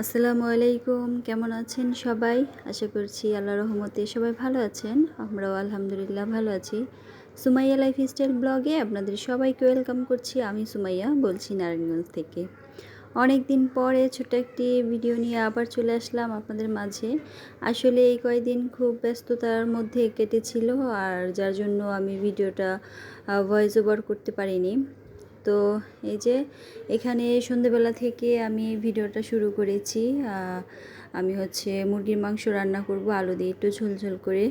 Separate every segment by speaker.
Speaker 1: আসসালামু আলাইকুম, কেমন আছেন সবাই? আশা করছি আল্লাহ রহমতে সবাই ভালো আছেন, আমরাও আলহামদুলিল্লাহ ভালো আছি। সুমাইয়া লাইফ স্টাইল ব্লগে আপনাদের সবাইকে ওয়েলকাম করছি, আমি সুমাইয়া বলছি নারায়ণগঞ্জ থেকে। অনেক দিন পরে ছোট একটি ভিডিও নিয়ে আবার চলে আসলাম আপনাদের মাঝে। আসলে এই কয়েকদিন খুব ব্যস্ততার মধ্যে কেটেছিল আর যার জন্য আমি ভিডিওটা ভয়েস ওভার করতে পারিনি। তো এই যে এখানে সন্ধেবেলা থেকে আমি ভিডিওটা শুরু করেছি। আমি হচ্ছে মুরগির মাংস রান্না করব, আলু দিয়ে একটু ঝোল ঝোল করে।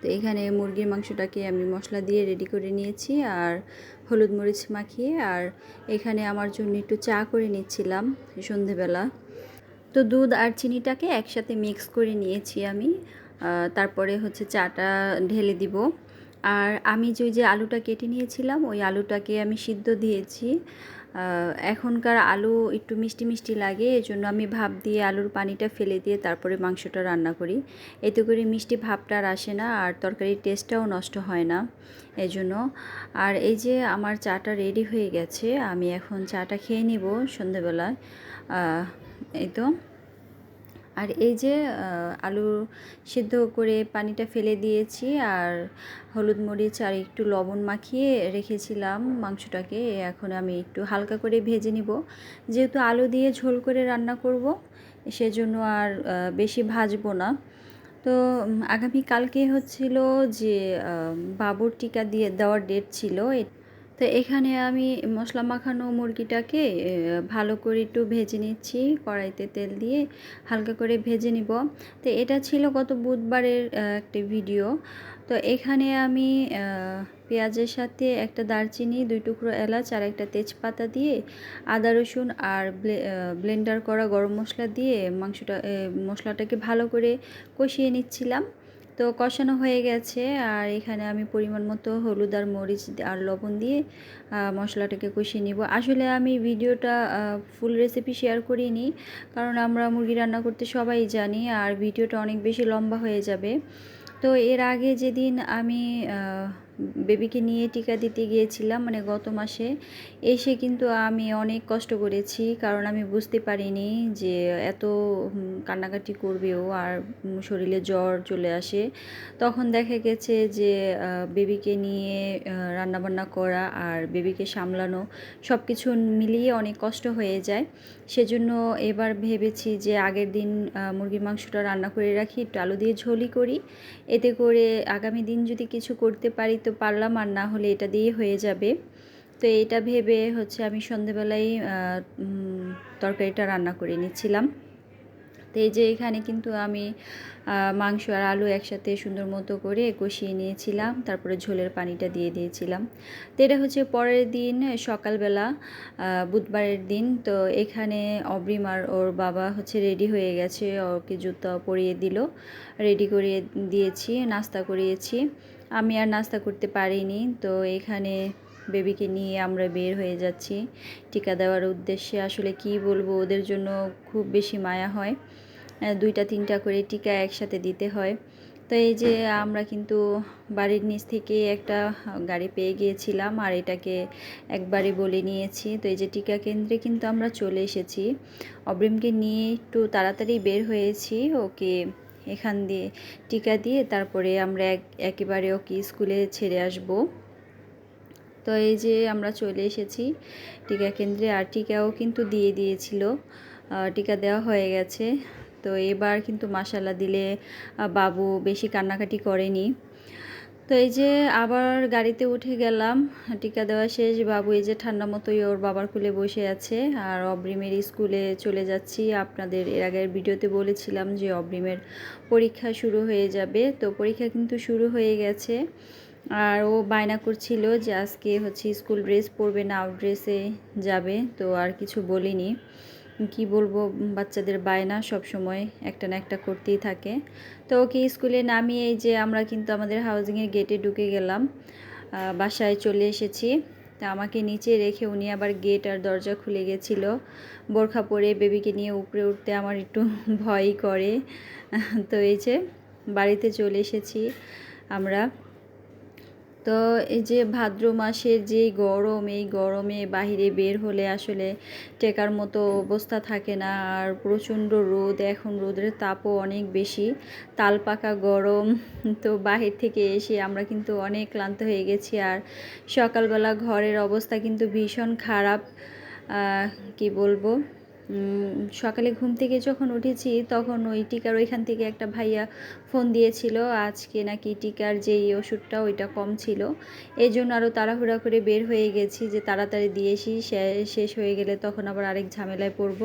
Speaker 1: তো এখানে মুরগির মাংসটাকে আমি মশলা দিয়ে রেডি করে নিয়েছি আর হলুদ মরিচ মাখিয়ে আর এখানে আমার জন্য একটু চা করে নিচ্ছিলাম সন্ধেবেলা। তো দুধ আর চিনিটাকে একসাথে মিক্স করে নিয়েছি আমি। তারপরে হচ্ছে চাটা ঢেলে দিব। আর আমি যে যে আলুটা কেটে নিয়েছিলাম, ওই আলুটাকে আমি সিদ্ধ দিয়েছি। এখনকার আলু একটু মিষ্টি মিষ্টি লাগে এই জন্য আমি ভাপ দিয়ে আলুর পানিটা ফেলে দিয়ে তারপরে মাংসটা রান্না করি। এতে করে মিষ্টি ভাবটা আর আসে না, আর তরকারির টেস্টটাও নষ্ট হয় না এই জন্য আর এই যে আমার চাটা রেডি হয়ে গেছে, আমি এখন চাটা খেয়ে নিব সন্ধেবেলায়। এই তো। আর এই যে আলু সিদ্ধ করে পানিটা ফেলে দিয়েছি আর হলুদ মরিচ আর একটু লবণ মাখিয়ে রেখেছিলাম মাংসটাকে, এখন আমি একটু হালকা করে ভেজে নিব। যেহেতু আলু দিয়ে ঝোল করে রান্না করব, সেজন্য আর বেশি ভাজবো না। তো আগামী কালকে হচ্ছিল যে বাবুর টিকা দিয়ে দেওয়ার ডেট ছিল তো এখানে আমি মশলা মাখানো মুরগিটাকে ভালো করে একটু ভেজে নিচ্ছি কড়াইতে তেল দিয়ে, হালকা করে ভেজে নিব। তো এটা ছিল গত বুধবারের একটি ভিডিও। তো এখানে আমি পেঁয়াজের সাথে একটা দারচিনি, দুই টুকরো এলাচ আর একটা তেজপাতা দিয়ে আদা রসুন আর ব্লেন্ডার করা গরম মশলা দিয়ে মাংসটা মশলাটাকে ভালো করে কষিয়ে নিচ্ছিলাম। তো কষানো হয়ে গেছে। আর এখানে আমি পরিমাণ মতো হলুদ আর মরিচ আর লবণ দিয়ে মশলাটাকে কষিয়ে নিব। আসলে আমি ভিডিওটা ফুল রেসিপি শেয়ার করিনি। কারণ আমরা মুরগি রান্না করতে সবাই জানি, আর ভিডিওটা অনেক বেশি লম্বা হয়ে যাবে। তো এর আগে যেদিন আমি বেবিকে নিয়ে টিকা দিতে গিয়েছিলাম মানে গত মাসে। এসে কিন্তু আমি অনেক কষ্ট করেছি, কারণ আমি বুঝতে পারিনি যে এত কান্নাকাটি করবে ও আর শরীরে জ্বর চলে আসে। তখন দেখা গেছে যে বেবিকে নিয়ে রান্নাবান্না করা আর বেবিকে সামলানো সব কিছু মিলিয়ে অনেক কষ্ট হয়ে যায়। সেজন্য এবার ভেবেছি যে আগের দিন মুরগির মাংসটা রান্না করে রাখি, একটু আলু দিয়ে ঝোলই করি। এতে করে আগামী দিন যদি কিছু করতে পারি তো পারলাম আর না হলে এটা দিয়ে হয়ে যাবে। তো এটা ভেবে হচ্ছে আমি সন্ধেবেলায় তরকারিটা রান্না করে নিচ্ছিলাম। তো এই যে এখানে কিন্তু আমি মাংস আর আলু একসাথে সুন্দর মতো করে কষিয়ে নিয়েছিলাম, তারপরে ঝোলের পানিটা দিয়ে দিয়েছিলাম। তো এটা হচ্ছে পরের দিন, সকালবেলা বুধবারের দিন। তো এখানে অব্রিম আর ওর বাবা হচ্ছে রেডি হয়ে গেছে, ওকে জুতো পরিয়ে দিল, রেডি করিয়ে দিয়েছি, নাস্তা করিয়েছি। আমি আর নাস্তা করতে পারিনি, তো এখানে বেবিকে নিয়ে আমরা বের হয়ে যাচ্ছি। টিকা দেওয়ার উদ্দেশ্যে আসলে কি বলব, ওদের জন্য খুব বেশি মায়া হয়। দুইটা তিনটা করে টিকা একসাথে দিতে হয়। তো এই যে আমরা কিন্তু বাড়ির নিচ থেকে একটা গাড়ি পেয়ে গিয়েছিলাম, আর এটাকে একবারে বলে নিয়েছি। তো এই যে টিকা কেন্দ্রে কিন্তু আমরা চলে এসেছি। অব্রিমকে নিয়ে একটু তাড়াতাড়ি বের হয়েছি, ওকে এখান দিয়ে টিকা দিয়ে তারপরে আমরা এক, একেবারে ওকে স্কুলে ছেড়ে আসব। তো এই যে আমরা চলে এসেছি টিকা কেন্দ্রে, আর টিকাও কিন্তু দিয়ে দিয়েছিল। টিকা দেওয়া হয়ে গেছে। তো এবার কিন্তু মাসালা দিলে বাবু বেশি কান্নাকাটি করেনি। তো এই যে আবার গাড়িতে উঠে গেলাম, টিকা দেওয়া শেষ, বাবু এই যে ঠান্ডা মতোই ওর বাবার কুলে বসে আছে। আর অব্রিমের স্কুলে চলে যাচ্ছি। আপনাদের এর আগের ভিডিওতে বলেছিলাম যে অব্রিমের পরীক্ষা শুরু হয়ে যাবে। তো পরীক্ষা কিন্তু শুরু হয়ে গেছে। আর ও বায়না করছিল যে আজকে হচ্ছে স্কুল ড্রেস পরবে না, আউট ড্রেসে যাবে। তো আর কিছু বলিনি। কি বলব, বাচ্চাদের বায়না সব সময় একটা না একটা করতেই থাকে। তো ওকে স্কুলে নামিয়ে এই যে আমরা কিন্তু আমাদের হাউজিংয়ের গেটে ঢুকে গেলাম বাসায় চলে এসেছি। তা আমাকে নিচে রেখে উনি আবার গেট আর দরজা খুলে গেছিল। বোরখা পরে বেবিকে নিয়ে উপরে উঠতে আমার একটু ভয়ই করে। তো এই যে বাড়িতে চলে এসেছি আমরা। তো এই যে ভাদ্র মাসের যে গরম, এই গরমে বাহিরে বের হলে আসলে টেকার মতো অবস্থা থাকে না। আর প্রচণ্ড রোদ, এখন রোদের তাপও অনেক বেশি। তাল পাকা গরম, তো বাহির থেকে এসে আমরা কিন্তু অনেক ক্লান্ত হয়ে গেছি। আর সকালবেলা ঘরের অবস্থা কিন্তু ভীষণ খারাপ। কি বলব? সকালে ঘুম থেকে যখন উঠেছি তখন ওই টিকার ওইখান থেকে একটা ভাইয়া ফোন দিয়েছিল, আজকে নাকি টিকার যেই ওষুধটা ওইটা কম ছিল। এই জন্য আরও তাড়াহুড়া করে বের হয়ে গেছি যে তাড়াতাড়ি দিয়েছি শেষ হয়ে গেলে তখন আবার আরেক ঝামেলায় পড়ব।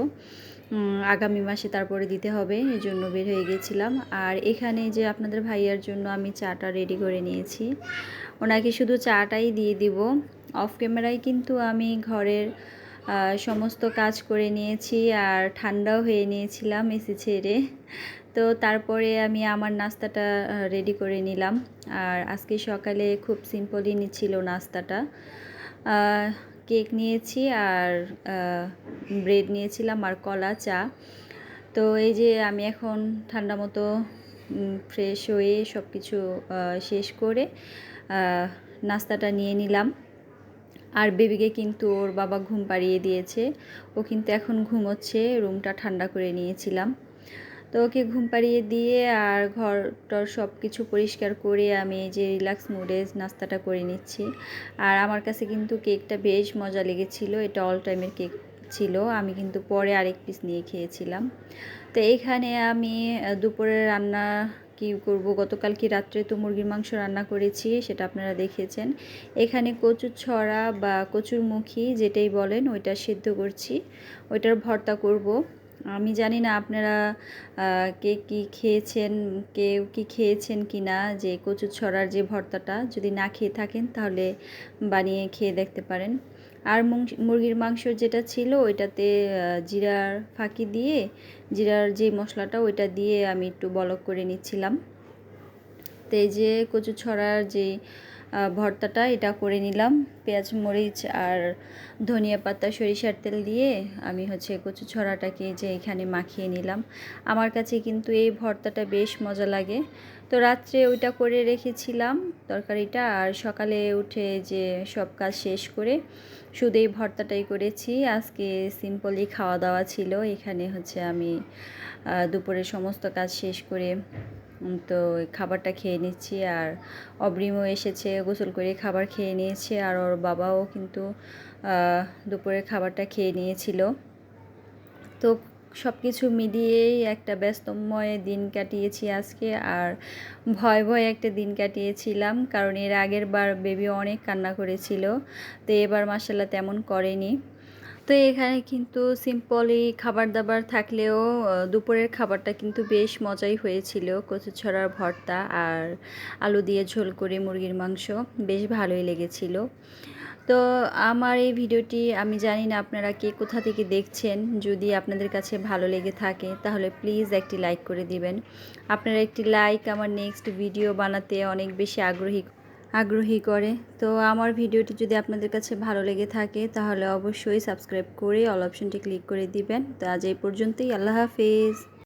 Speaker 1: আগামী মাসে তারপরে দিতে হবে এই জন্য বের হয়ে গেছিলাম। আর এখানে যে আপনাদের ভাইয়ার জন্য আমি চাটা রেডি করে নিয়েছি, ওনাকে শুধু চাটাই দিয়ে দিব। অফ ক্যামেরায় কিন্তু আমি ঘরের সমস্ত কাজ করে নিয়েছি আর ঠান্ডাও হয়ে নিয়েছিলাম এসি ছেড়ে। তো তারপরে আমি আমার নাস্তাটা রেডি করে নিলাম। আর আজকে সকালে খুব সিম্পলই নিচ্ছিল নাস্তাটা। কেক নিয়েছি আর ব্রেড নিয়েছিলাম আর কলা, চা। তো এই যে আমি এখন ঠান্ডা মতো ফ্রেশ হয়ে সব কিছু শেষ করে নাস্তাটা নিয়ে নিলাম। আর বেবিকে কিন্তু ওর বাবা ঘুম পাড়িয়ে দিয়েছে। ও কিন্তু এখন ঘুমোচ্ছে, রুমটা ঠান্ডা করে নিয়েছিলাম। তো ওকে ঘুম পাড়িয়ে দিয়ে আর ঘরটর সব কিছু পরিষ্কার করে আমি যে রিল্যাক্স মুডে নাস্তাটা করে নিচ্ছি। আর আমার কাছে কিন্তু কেকটা বেশ মজা লেগেছিল, এটা অল টাইমের কেক ছিল। আমি কিন্তু পরে আরেক পিস নিয়ে খেয়েছিলাম। তো এখানে আমি দুপুরে রান্না কি করব? গতকাল কি রাত্রে তো মুরগির মাংস রান্না করেছি, সেটা আপনারা দেখেছেন। এখানে কচুর ছড়া বা কচুর মুখী যেটাই বলেন, ওইটা সিদ্ধ করছি। ওইটার ভর্তা করব। আমি জানি না আপনারা কে কি খেয়েছেন, কেউ কি খেয়েছেন কি না যে কচুর ছড়ার যে ভর্তাটা, যদি না খেয়ে থাকেন তাহলে বানিয়ে খেয়ে দেখতে পারেন। আর মুরগির মাংস যেটা ছিল ওইটাতে জিরার ফাঁকি দিয়ে, জিরার যে মশলাটা ওইটা দিয়ে আমি একটু বলক করে নিচ্ছিলাম। তো এই যে কচু ছড়ার যে ভর্তাটা এটা করে নিলাম। পেঁয়াজ, মরিচ আর ধনিয়া পাতা, সরিষার তেল দিয়ে আমি হচ্ছে কচু ছড়াটাকে যে এখানে মাখিয়ে নিলাম। আমার কাছে কিন্তু এই ভর্তাটা বেশ মজা লাগে। তো রাত্রে ওইটা করে রেখেছিলাম তরকারিটা আর সকালে উঠে যে সব কাজ শেষ করে শুধু এই ভর্তাটাই করেছি। আজকে সিম্পলি খাওয়া দাওয়া ছিল। এখানে হচ্ছে আমি দুপুরে সমস্ত কাজ শেষ করে তো খাবারটা খেয়ে নিচ্ছি আর অব্রিমও এসেছে, গোসল করে খাবার খেয়ে নিয়েছে আর ওর বাবাও কিন্তু দুপুরের খাবারটা খেয়ে নিয়েছিল। তো সব কিছু মিলিয়েই একটা ব্যস্তময় দিন কাটিয়েছি আজকে আর ভয় ভয় একটা দিন কাটিয়েছিলাম কারণ এর আগের বার বেবি অনেক কান্না করেছিল, তো এবার মাসাল্লাহ তেমন করেনি। তো এখানে কিন্তু সিম্পলি খাবার দাবার থাকলেও দুপুরের খাবারটা কিন্তু বেশ মজাই হয়েছিল। কচু ছড়ার ভর্তা আর আলু দিয়ে ঝোল করে মুরগির মাংস বেশ ভালোই লেগেছিল। তো আমার এই ভিডিওটি, আমি জানি না আপনারা কে কোথা থেকে দেখছেন, যদি আপনাদের কাছে ভালো লেগে থাকে, তাহলে প্লিজ একটি লাইক করে দিবেন। আপনারা একটি লাইক আমার নেক্সট ভিডিও বানাতে অনেক বেশি আগ্রহী আগ্রহী করে। তো আমার ভিডিওটি যদি আপনাদের কাছে ভালো লেগে থাকে, তাহলে অবশ্যই সাবস্ক্রাইব করে অল অপশনটি ক্লিক করে দিবেন। তো আজ এই পর্যন্তই। আল্লাহ হাফিজ।